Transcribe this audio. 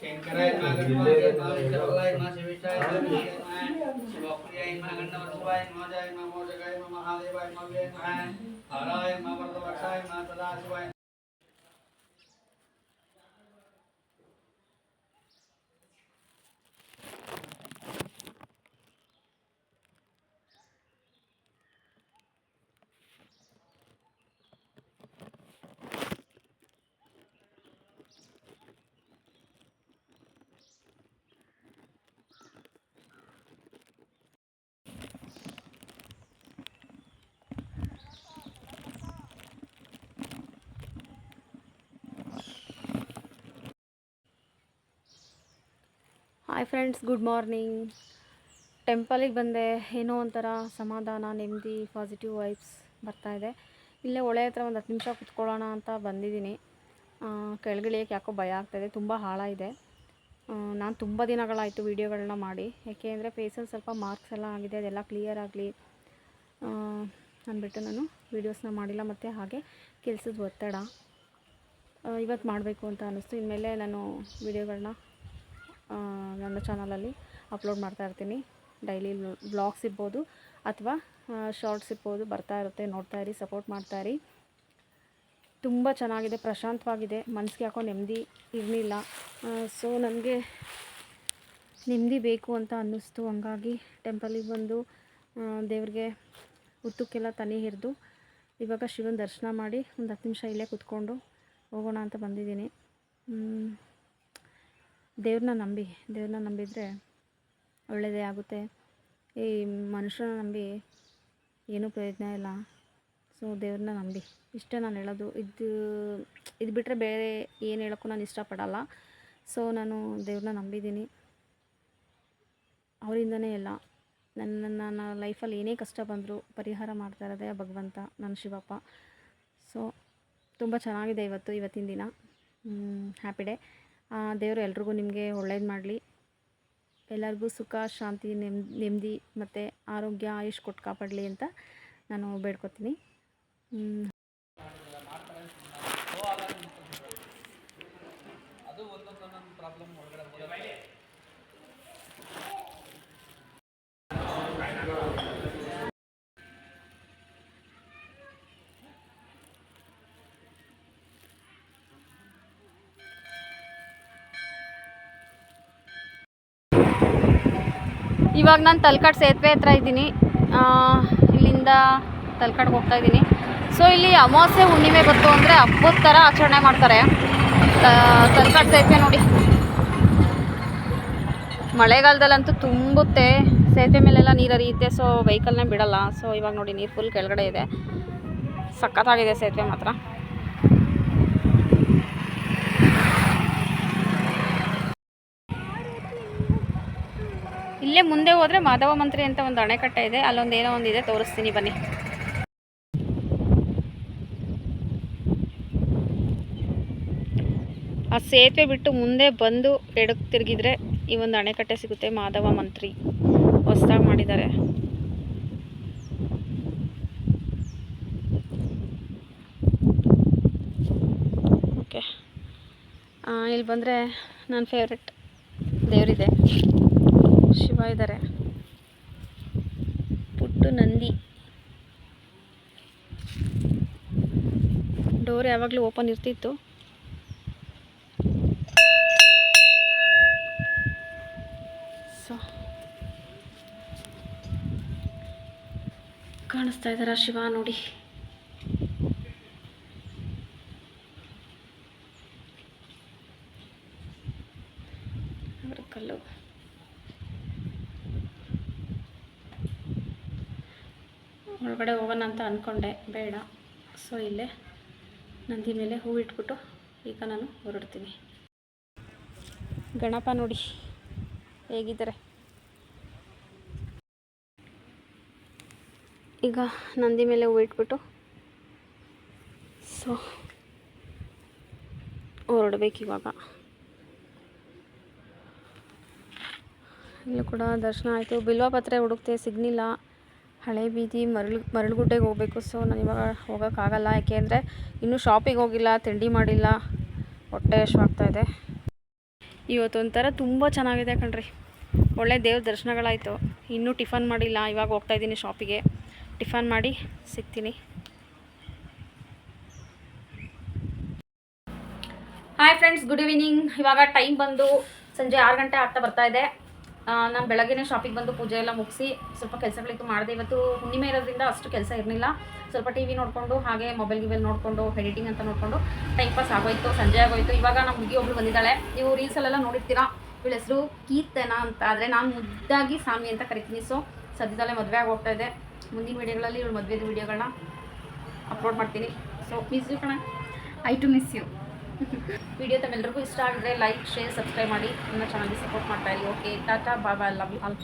ಶಂಕರಾಯ ನಮಃ ಗಣಪತಿಯ ನಮಃ ವಿಠಲಾಯ ನಮಃ ಶಿವೇಶಾಯ ನಮಃ ಶಿವಪ್ರಿಯಾಯ ನಮಃ ಗಣಪತಿವಾಯ ನಮಃ ಜಯ ನಮಃ ಮೋದಕಾಯ ನಮಃ ಮಹಾದೇವಾಯ ನಮಃ ವ್ಯಯ ನಮಃ ಹರಾಯ ನಮಃ ವರದವಕ್ಷಾಯ ಹಾಯ್ ಫ್ರೆಂಡ್ಸ್ ಗುಡ್ ಮಾರ್ನಿಂಗ್ ಟೆಂಪಲಿಗೆ ಬಂದೆ. ಏನೋ ಒಂಥರ ಸಮಾಧಾನ, ನೆಮ್ಮದಿ ಪಾಸಿಟಿವ್ ವೈಬ್ಸ್ ಬರ್ತಾಯಿದೆ ಇಲ್ಲೇ ಒಳೆ ಹತ್ರ ಒಂದು ಹತ್ತು ನಿಮಿಷ ಕುತ್ಕೊಳ್ಳೋಣ ಅಂತ ಬಂದಿದ್ದೀನಿ. ಕೆಳಗಿಳಿಯೋಕ್ಕೆ ಯಾಕೋ ಭಯ ಆಗ್ತಾಯಿದೆ ತುಂಬ ಹಾಳಾಗಿದೆ. ನಾನು ತುಂಬ ದಿನಗಳಾಯಿತು ವೀಡಿಯೋಗಳನ್ನ ಮಾಡಿ. ಯಾಕೆ ಅಂದರೆ ಫೇಸಲ್ಲಿ ಸ್ವಲ್ಪ ಮಾರ್ಕ್ಸ್ ಎಲ್ಲ ಆಗಿದೆ. ಅದೆಲ್ಲ ಕ್ಲಿಯರ್ ಆಗಲಿ. ಅಂದ್ಬಿಟ್ಟು ನಾನು ವೀಡಿಯೋಸ್ನ ಮಾಡಿಲ್ಲ. ಮತ್ತು ಹಾಗೆ ಕೆಲಸದ ಒತ್ತಡ. ಇವತ್ತು ಮಾಡಬೇಕು ಅಂತ ಅನ್ನಿಸ್ತು ಇನ್ಮೇಲೆ ನಾನು ವೀಡಿಯೋಗಳನ್ನ ನನ್ನ ಚಾನಲಲ್ಲಿ ಅಪ್ಲೋಡ್ ಮಾಡ್ತಾ ಇರ್ತೀನಿ. ಡೈಲಿ ಬ್ಲಾಗ್ಸ್ ಇರ್ಬೋದು ಅಥವಾ ಶಾರ್ಟ್ಸ್ ಇರ್ಬೋದು. ಬರ್ತಾ ಇರುತ್ತೆ, ನೋಡ್ತಾ ಇರಿ, ಸಪೋರ್ಟ್ ಮಾಡ್ತಾ ಇರಿ. ತುಂಬ ಚೆನ್ನಾಗಿದೆ, ಪ್ರಶಾಂತವಾಗಿದೆ. ಮನಸ್ಸಿಗೆ ಯಾಕೋ ನೆಮ್ಮದಿ ಇರಲಿಲ್ಲ. ಸೊ ನನಗೆ ನೆಮ್ಮದಿ ಬೇಕು ಅಂತ ಅನ್ನಿಸ್ತು. ಹಂಗಾಗಿ ಟೆಂಪಲಿಗೆ ಬಂದು ದೇವ್ರಿಗೆ ಉತ್ತಕ್ಕೆಲ್ಲ ತನಿ ಹಿರಿದು ಇವಾಗ ಶಿವನ ದರ್ಶನ ಮಾಡಿ ಒಂದು ಹತ್ತು ನಿಮಿಷ ಇಲ್ಲೇ ಕುತ್ಕೊಂಡು ಹೋಗೋಣ ಅಂತ ಬಂದಿದ್ದೀನಿ. ದೇವ್ರನ್ನ ನಂಬಿ, ದೇವ್ರನ್ನ ನಂಬಿದರೆ ಒಳ್ಳೆಯದೇ ಆಗುತ್ತೆ. ಈ ಮನುಷ್ಯನ ನಂಬಿ ಏನೂ ಪ್ರಯೋಜನ ಇಲ್ಲ. ಸೊ ದೇವ್ರನ್ನ ನಂಬಿ. ಇಷ್ಟೇ ನಾನು ಹೇಳೋದು. ಇದು ಇದು ಬಿಟ್ಟರೆ ಬೇರೆ ಏನು ಹೇಳೋಕ್ಕೂ ನಾನು ಇಷ್ಟಪಡಲ್ಲ. ಸೊ ನಾನು ದೇವ್ರನ್ನ ನಂಬಿದ್ದೀನಿ. ಅವರಿಂದನೇ ಎಲ್ಲ. ನನ್ನ ನನ್ನ ಲೈಫಲ್ಲಿ ಏನೇ ಕಷ್ಟ ಬಂದರೂ ಪರಿಹಾರ ಮಾಡ್ತಾ ಇರೋದೇ ಭಗವಂತ, ನನ್ನ ಶಿವಪ್ಪ. ಸೊ ತುಂಬ ಚೆನ್ನಾಗಿದೆ ಇವತ್ತು, ಇವತ್ತಿನ ದಿನ. ಹ್ಯಾಪಿ ಡೇ ದೇವರು ಎಲ್ರಿಗೂ ನಿಮಗೆ ಒಳ್ಳೇದು ಮಾಡಲಿ. ಎಲ್ಲರಿಗೂ ಸುಖ, ಶಾಂತಿ, ನೆಮ್ ನೆಮ್ಮದಿ ಮತ್ತು ಆರೋಗ್ಯ, ಆಯುಷ್ ಕೊಟ್ಟು ಕಾಪಾಡಲಿ ಅಂತ ನಾನು ಬೇಡ್ಕೊತೀನಿ. ಇವಾಗ ನಾನು ತಲಕಾಡು ಸೇತುವೆ ಹತ್ರ ಇದ್ದೀನಿ. ಇಲ್ಲಿಂದ ತಲ್ಕಾಡ್ಗೆ ಹೋಗ್ತಾ ಇದ್ದೀನಿ. ಸೊ ಇಲ್ಲಿ ಅಮಾವಾಸ್ಯೆ ಹುಣ್ಣಿಮೆ ಬಂತು ಅಂದರೆ ಹಬ್ಬದ ಥರ ಆಚರಣೆ ಮಾಡ್ತಾರೆ. ತಲಕಾಡು ಸೇತುವೆ ನೋಡಿ. ಮಳೆಗಾಲದಲ್ಲಂತೂ ತುಂಬುತ್ತೆ. ಸೇತುವೆ ಮೇಲೆಲ್ಲ ನೀರು ಹರಿಯುತ್ತೆ ಸೊ ವೆಹಿಕಲ್ನೇ ಬಿಡಲ್ಲ. ಸೊ ಇವಾಗ ನೋಡಿ ನೀರು ಫುಲ್ ಕೆಳಗಡೆ ಇದೆ. ಸಖತ್ತಾಗಿದೆ ಸೇತುವೆ ಮಾತ್ರ. ಇಲ್ಲೇ ಮುಂದೆ ಹೋದ್ರೆ ಮಾಧವ ಮಂತ್ರಿ ಅಂತ ಒಂದು ಅಣೆಕಟ್ಟೆ ಇದೆ, ಅಲ್ಲೊಂದು ಏನೋ ಒಂದಿದೆ, ತೋರಿಸ್ತೀನಿ ಬನ್ನಿ. ಆ ಸೇತುವೆ ಬಿಟ್ಟು ಮುಂದೆ ಬಂದು ಎಡಕ್ ತಿರುಗಿದ್ರೆ ಈ ಒಂದು ಅಣೆಕಟ್ಟೆ ಸಿಗುತ್ತೆ ಮಾಧವ ಮಂತ್ರಿ. ಹೊಸದಾಗಿ ಮಾಡಿದ್ದಾರೆ. ಓಕೆ. ಇಲ್ಲಿ ಬಂದರೆ ನನ್ನ ಫೇವ್ರೆಟ್ ದೇವರಿದೆ. ಶಿವ ಇದ್ದಾರೆ ಪುಟ್ಟು ನಂದಿ. ಡೋರ್ ಯಾವಾಗಲೂ ಓಪನ್ ಇರ್ತಿತ್ತು. ಸೊ ಕಾಣಿಸ್ತಾ ಇದ್ದಾರ ಶಿವ ನೋಡಿ. ಒಳಗಡೆ ಹೋಗೋಣ ಅಂತ ಅಂದ್ಕೊಂಡೆ ಬೇಡ. ಸೊ, ಇಲ್ಲೇ ನಂದಿ ಮೇಲೆ ಹೂ ಇಟ್ಬಿಟ್ಟು ಈಗ ನಾನು ಹೊರಡ್ತೀನಿ. ಗಣಪ ನೋಡಿ ಹೇಗಿದ್ದಾರೆ. ಈಗ ನಂದಿ ಮೇಲೆ ಹೂ ಇಟ್ಬಿಟ್ಟು, ಸೊ, ಹೊರಡ್ಬೇಕು ಇವಾಗ. ಇಲ್ಲೂ ಕೂಡ ದರ್ಶನ ಆಯಿತು. ಬಿಲ್ವ ಪತ್ರೆ ಹುಡುಕ್ತೆ, ಸಿಗಲಿಲ್ಲ. ಹಳೆ ಬೀದಿ ಮರಳು, ಮರಳುಗುಡ್ಡೆಗೆ ಹೋಗಬೇಕು. ಸೊ ನಾನು ಇವಾಗ ಹೋಗೋಕ್ಕಾಗಲ್ಲ. ಯಾಕೆ ಅಂದರೆ ಇನ್ನೂ ಶಾಪಿಗೆ ಹೋಗಿಲ್ಲ, ತಿಂಡಿ ಮಾಡಿಲ್ಲ. ಹೊಟ್ಟೆ ಇದೆ. ಇವತ್ತೊಂಥರ ತುಂಬ ಚೆನ್ನಾಗಿದೆ ಕಣ್ರಿ. ಒಳ್ಳೆ ದೇವ್ರ ದರ್ಶನಗಳಾಯಿತು. ಇನ್ನೂ ಟಿಫನ್ ಮಾಡಿಲ್ಲ. ಇವಾಗ ಹೋಗ್ತಾ ಇದ್ದೀನಿ ಶಾಪಿಗೆ ಟಿಫನ್ ಮಾಡಿ ಸಿಗ್ತೀನಿ. ಹಾಯ್ ಫ್ರೆಂಡ್ಸ್ ಗುಡ್ ಈವ್ನಿಂಗ್ ಇವಾಗ ಟೈಮ್ ಬಂದು ಸಂಜೆ ಆರು ಗಂಟೆ ಆಗ್ತಾ ಬರ್ತಾ ಇದೆ. ನಾನು ಬೆಳಗ್ಗೆ ಶಾಪಿಗೆ ಬಂದು ಪೂಜೆ ಎಲ್ಲ ಮುಗಿಸಿ ಸ್ವಲ್ಪ ಕೆಲಸಗಳಿತ್ತು ಮಾಡಿದೆ. ಇವತ್ತು ಹುಣ್ಣಿಮೆ ಇರೋದ್ರಿಂದ ಅಷ್ಟು ಕೆಲಸ ಇರಲಿಲ್ಲ. ಸ್ವಲ್ಪ ಟಿ ವಿ ನೋಡಿಕೊಂಡು, ಹಾಗೆ ಮೊಬೈಲ್ ಗಿಬೈಲ್ ನೋಡಿಕೊಂಡು ಎಡಿಟಿಂಗ್ ಅಂತ ನೋಡಿಕೊಂಡು ಟೈಮ್ ಪಾಸ್ ಆಗೋಯ್ತು, ಸಂಜೆ ಆಗೋಯ್ತು. ಇವಾಗ ನಮ್ಮ ಹುಡುಗಿ ಒಬ್ಳು ಬಂದಿದ್ದಾಳೆ. ನೀವು ರೀಲ್ಸಲ್ಲೆಲ್ಲ ನೋಡಿರ್ತೀರಾ? ಇವಳ ಹೆಸರು ಕೀರ್ತನ ಅಂತ. ಆದರೆ ನಾನು ಮುದ್ದಾಗಿ ಸಾಮಿ ಅಂತ ಕರಿತೀನಿ. ಸೊ ಸದ್ಯದಲ್ಲೇ ಮದುವೆ ಆಗಿ ಹೋಗ್ತಾ ಇದೆ. ಮುಂದಿನ ವೀಡಿಯೋಗಳಲ್ಲಿ ಇವಳು ಮದುವೆದು ವೀಡಿಯೋಗಳನ್ನ ಅಪ್ಲೋಡ್ ಮಾಡ್ತೀನಿ. ಸೊ ಮಿಸ್ ಯು ಕಣ. I too miss you video ತಮ್ಮೆಲ್ಲರಿಗೂ ಇಷ್ಟ ಆಗಿದ್ರೆ ಲೈಕ್, ಶೇರ್, ಸಬ್ಸ್ಕ್ರೈಬ್ ಮಾಡಿ. ನನ್ನ ಚಾನಲ್ಗೆ ಸಪೋರ್ಟ್ ಮಾಡ್ತಾ ಇರಿ. ಓಕೆ ಟಾಟಾ ಬಾಬಾ ಲವ್ ಯು ಆಲ್